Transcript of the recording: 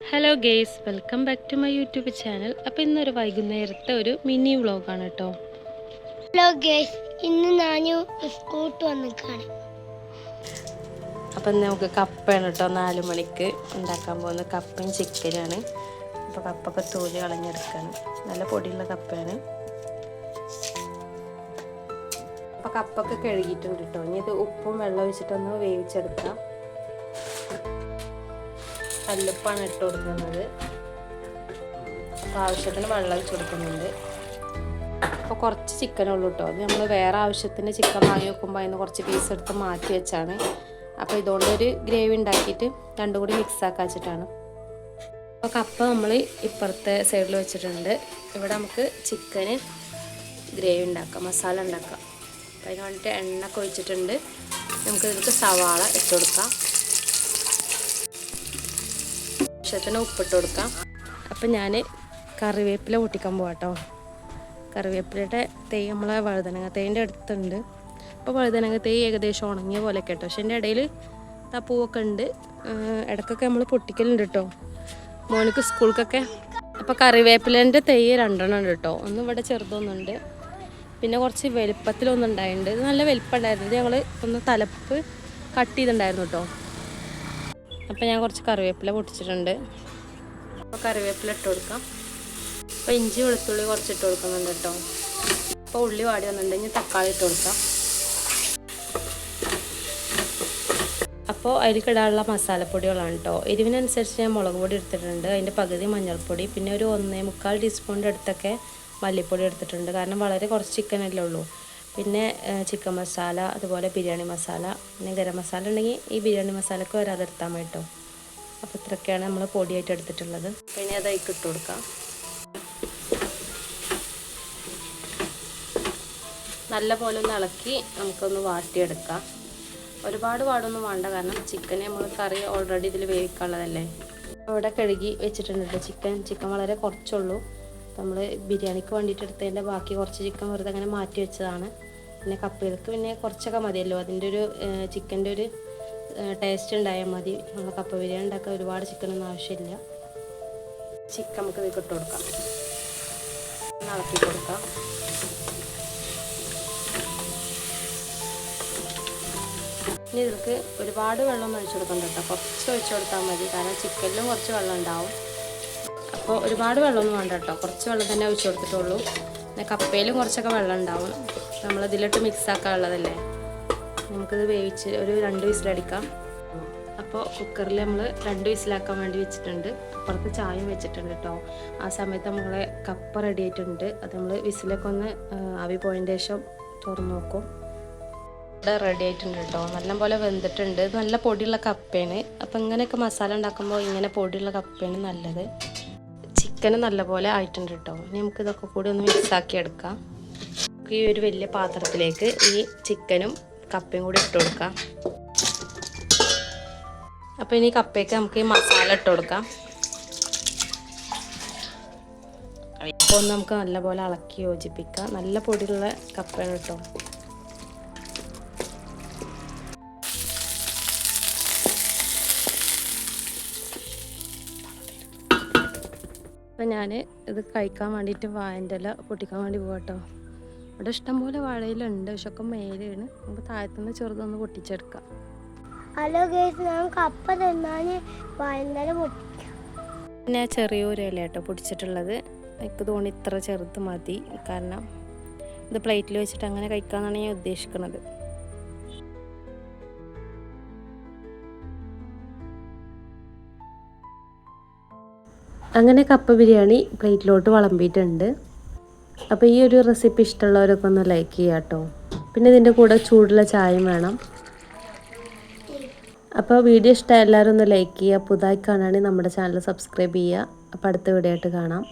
Hello guys welcome back to my YouTube channel അപ്പോൾ ഇന്നൊരു വൈകുന്നേരത്തെ ഒരു മിനി വ്ളോഗാണ് കേട്ടോ ഹലോ ഗേസ് ഇന്ന് ഞാൻ സ്കൂട്ട് വന്നിക്കാണ്. അപ്പം ഇന്ന് നമുക്ക് കപ്പയാണ് കേട്ടോ നാല് മണിക്ക് ഉണ്ടാക്കാൻ പോകുന്ന കപ്പയും ചിക്കനാണ്. അപ്പോൾ കപ്പൊക്കെ തോലി കളഞ്ഞെടുക്കാണ്. നല്ല പൊടിയുള്ള കപ്പയാണ്. അപ്പോൾ കപ്പൊക്കെ കഴുകിയിട്ടുണ്ട് കേട്ടോ ഇനി ഇത് ഉപ്പും വെള്ളം ഒഴിച്ചിട്ടൊന്ന് വേവിച്ചെടുക്കാം. കല്ലുപ്പാണ് ഇട്ട് കൊടുക്കുന്നത്. ആവശ്യത്തിന് വെള്ളം ഒഴിച്ച് കൊടുക്കുന്നുണ്ട്. അപ്പോൾ കുറച്ച് ചിക്കൻ ഉള്ളൂ കേട്ടോ അത് നമ്മൾ വേറെ ആവശ്യത്തിന് ചിക്കൻ വാങ്ങി വെക്കുമ്പോൾ അതിന് കുറച്ച് പീസ് എടുത്ത് മാറ്റി വെച്ചാണ്. അപ്പോൾ ഇതുകൊണ്ട് ഒരു ഗ്രേവി ഉണ്ടാക്കിയിട്ട് രണ്ടും കൂടി മിക്സ് ആക്കി വെച്ചിട്ടാണ്. അപ്പോൾ കപ്പ നമ്മൾ ഇപ്പുറത്തെ സൈഡിൽ വെച്ചിട്ടുണ്ട്. ഇവിടെ നമുക്ക് ചിക്കന് ഗ്രേവി ഉണ്ടാക്കാം മസാല ഉണ്ടാക്കാം. അപ്പോൾ അതിന് വേണ്ടിയിട്ട് എണ്ണ ഒക്കെ ഒഴിച്ചിട്ടുണ്ട് നമുക്ക് ഇതിലേക്ക് സവാള ഇട്ട് കൊടുക്കാം. ആവശ്യത്തിന് ഉപ്പിട്ട് കൊടുക്കാം. അപ്പം ഞാൻ കറിവേപ്പില പൊട്ടിക്കാൻ പോകാട്ടോ കേട്ടോ കറിവേപ്പിലയുടെ തൈ നമ്മളെ വഴുതനങ്ങ തേന്റെ അടുത്തുണ്ട്. അപ്പോൾ വഴുതനങ്ങ തൈ ഏകദേശം ഉണങ്ങിയ പോലെ കേട്ടോ പക്ഷെ എന്റെ ഇടയിൽ ആ പൂവൊക്കെ ഉണ്ട്. ഇടയ്ക്കൊക്കെ നമ്മൾ പൊട്ടിക്കലുണ്ട് കേട്ടോ മോനിക്ക് സ്കൂൾക്കൊക്കെ അപ്പോൾ കറിവേപ്പിലേന്റെ തൈ രണ്ടെണ്ണം ഉണ്ട് കേട്ടോ ഒന്ന് ഇവിടെ ചെറുതൊന്നുണ്ട്. പിന്നെ കുറച്ച് വലുപ്പത്തിലൊന്നുണ്ടായിട്ടുണ്ട് നല്ല വലുപ്പം ഉണ്ടായിരുന്നു ഞങ്ങൾ ഒന്ന് തലപ്പ് കട്ട് ചെയ്തിട്ടുണ്ടായിരുന്നു കേട്ടോ അപ്പോൾ ഞാൻ കുറച്ച് കറിവേപ്പില പൊട്ടിച്ചിട്ടുണ്ട്. അപ്പോൾ കറിവേപ്പില ഇട്ട് കൊടുക്കാം. അപ്പോൾ ഇഞ്ചി വെളുത്തുള്ളി കുറച്ച് ഇട്ട് കൊടുക്കുന്നുണ്ട് കേട്ടോ. അപ്പോൾ ഉള്ളി വാടി വന്നിട്ടുണ്ടെങ്കിൽ തക്കാളി ഇട്ട് കൊടുക്കാം. അപ്പോൾ അതിലേക്ക് ഇടാനുള്ള മസാലപ്പൊടികളാണ് കേട്ടോ. എരിവിനനുസരിച്ച് ഞാൻ മുളക് പൊടി എടുത്തിട്ടുണ്ട്. അതിന്റെ പകുതി മഞ്ഞൾപ്പൊടി പിന്നെ ഒരു ഒന്നേ മുക്കാൽ ടീസ്പൂണിന്റെ അടുത്തൊക്കെ മല്ലിപ്പൊടി എടുത്തിട്ടുണ്ട്. കാരണം വളരെ കുറച്ച് ചിക്കനല്ലേ ഉള്ളൂ. പിന്നെ ചിക്കൻ മസാല അതുപോലെ ബിരിയാണി മസാല പിന്നെ ഗരം മസാല ഉണ്ടെങ്കിൽ ഈ ബിരിയാണി മസാലക്ക് വരാതെ എടുത്താൽ മതി കേട്ടോ അപ്പോൾ ഇത്രയൊക്കെയാണ് നമ്മൾ പൊടിയായിട്ട് എടുത്തിട്ടുള്ളത്. പിന്നെ അത് അതിലേക്ക് ഇട്ട് കൊടുക്കാം. നല്ല പോലെ ഒന്ന് ഇളക്കി നമുക്കൊന്ന് വാട്ടിയെടുക്കാം. ഒരുപാട് പാടൊന്നും വേണ്ട കാരണം ചിക്കനെ നമ്മൾ കറി ഓൾറെഡി ഇതിൽ വേവിക്കാനുള്ളതല്ലേ. ഇവിടെ കഴുകി വെച്ചിട്ടുണ്ട് ചിക്കൻ. ചിക്കൻ വളരെ കുറച്ചുള്ളൂ. നമ്മൾ ബിരിയാണിക്ക് വേണ്ടിയിട്ട് എടുത്തതിന്റെ ബാക്കി കുറച്ച് ചിക്കൻ വെറുതെ അങ്ങനെ മാറ്റി വെച്ചതാണ്. പിന്നെ കപ്പകൾക്ക് പിന്നെ കുറച്ചൊക്കെ മതിയല്ലോ. അതിന്റെ ഒരു ചിക്കന്റെ ഒരു ടേസ്റ്റ് ഉണ്ടായാൽ മതി. നമ്മൾ കപ്പ ബിരിയാണി ഉണ്ടാക്കാൻ ഒരുപാട് ചിക്കൻ ഒന്നും ആവശ്യമില്ല. ചിക്കൻ നമുക്ക് ഇതിൽ ഇട്ട് കൊടുക്കാം. ഇളക്കി കൊടുക്കാം. ഇനി ഇതിലേക്ക് ഒരുപാട് വെള്ളം ഒഴിച്ചു കൊടുക്കണ്ട കേട്ടോ. കുറച്ച് ഒഴിച്ചു കൊടുത്താൽ മതി. കാരണം ചിക്കനിലും കുറച്ച് വെള്ളം ഉണ്ടാവും. അപ്പോൾ ഒരുപാട് വെള്ളമൊന്നും വേണ്ട കേട്ടോ. കുറച്ച് വെള്ളം തന്നെ ഒഴിച്ചു കൊടുത്തിട്ടുള്ളൂ. പിന്നെ കപ്പയിലും കുറച്ചൊക്കെ വെള്ളം ഉണ്ടാവും. നമ്മൾ ഇതിലിട്ട് മിക്സ് ആക്കാനുള്ളതല്ലേ നമുക്കിത് വേവിച്ച് ഒരു രണ്ട് വിസിലടിക്കാം. അപ്പോൾ കുക്കറിൽ നമ്മൾ രണ്ട് വിസിലാക്കാൻ വേണ്ടി വെച്ചിട്ടുണ്ട്. അപ്പുറത്ത് ചായയും വെച്ചിട്ടുണ്ട് കേട്ടോ ആ സമയത്ത് നമ്മളെ കപ്പ റെഡി ആയിട്ടുണ്ട്. അത് നമ്മൾ വിസിലൊക്കെ ഒന്ന് ആവി പോയതിന്റെ ശേഷം തുറന്നു നോക്കും. റെഡി ആയിട്ടുണ്ട് കേട്ടോ നല്ലപോലെ വെന്തിട്ടുണ്ട്. നല്ല പൊടിയുള്ള കപ്പയാണ് അപ്പം ഇങ്ങനെയൊക്കെ മസാല ഉണ്ടാക്കുമ്പോൾ ഇങ്ങനെ പൊടിയുള്ള കപ്പയാണ് നല്ലത്. ചിക്കന് നല്ലപോലെ ആയിട്ടുണ്ട് കേട്ടോ ഇനി നമുക്കിതൊക്കെ കൂടി ഒന്ന് മിക്സ് ആക്കി എടുക്കാം. നമുക്ക് ഈ ഒരു വലിയ പാത്രത്തിലേക്ക് ഈ ചിക്കനും കപ്പയും കൂടി ഇട്ട് കൊടുക്കാം. അപ്പോൾ ഇനി കപ്പയ്ക്ക് നമുക്ക് ഈ മസാല ഇട്ട് കൊടുക്കാം. അപ്പോൾ നമുക്ക് നല്ലപോലെ ഇളക്കി യോജിപ്പിക്കാം. നല്ല പൊടിയുള്ള കപ്പയാണ് കേട്ടോ. അപ്പം ഞാൻ ഇത് കഴിക്കാൻ വേണ്ടിയിട്ട് വായന്റെ ഇല പൊട്ടിക്കാൻ വേണ്ടി പോകട്ടോ ഇവിടെ ഇഷ്ടംപോലെ വാഴയിലുണ്ട് പക്ഷെ ഒക്കെ മേലെയാണ്. നമുക്ക് താഴത്തുനിന്ന് ചെറുതൊന്ന് പൊട്ടിച്ചെടുക്കാം. ഹലോ ഗേസ് ഞാൻ കപ്പ തിന്നാൻ വൈകുന്നേരം പൊട്ടിക്കാം. പിന്നെ ചെറിയൊരു ഇല കേട്ടോ പൊടിച്ചിട്ടുള്ളത്. എനിക്ക് തോന്നി ഇത്ര ചെറുത് മതി. കാരണം ഇത് പ്ലേറ്റിൽ വെച്ചിട്ട് അങ്ങനെ കഴിക്കാമെന്നാണ് ഞാൻ ഉദ്ദേശിക്കുന്നത് അങ്ങനെ കപ്പ ബിരിയാണി പ്ലേറ്റിലോട്ട് വിളമ്പിയിട്ടുണ്ട്. അപ്പോൾ ഈ ഒരു റെസിപ്പി ഇഷ്ടമുള്ളവരൊക്കെ ഒന്ന് ലൈക്ക് ചെയ്യുക കേട്ടോ പിന്നെ ഇതിന്റെ കൂടെ ചൂടുള്ള ചായയും വേണം. അപ്പോൾ വീഡിയോ ഇഷ്ടമായ എല്ലാവരും ഒന്ന് ലൈക്ക് ചെയ്യുക പുതുതായി കാണുകയാണെങ്കിൽ നമ്മുടെ ചാനൽ സബ്സ്ക്രൈബ് ചെയ്യുക അപ്പോൾ അടുത്ത വീഡിയോ ആയിട്ട് കാണാം.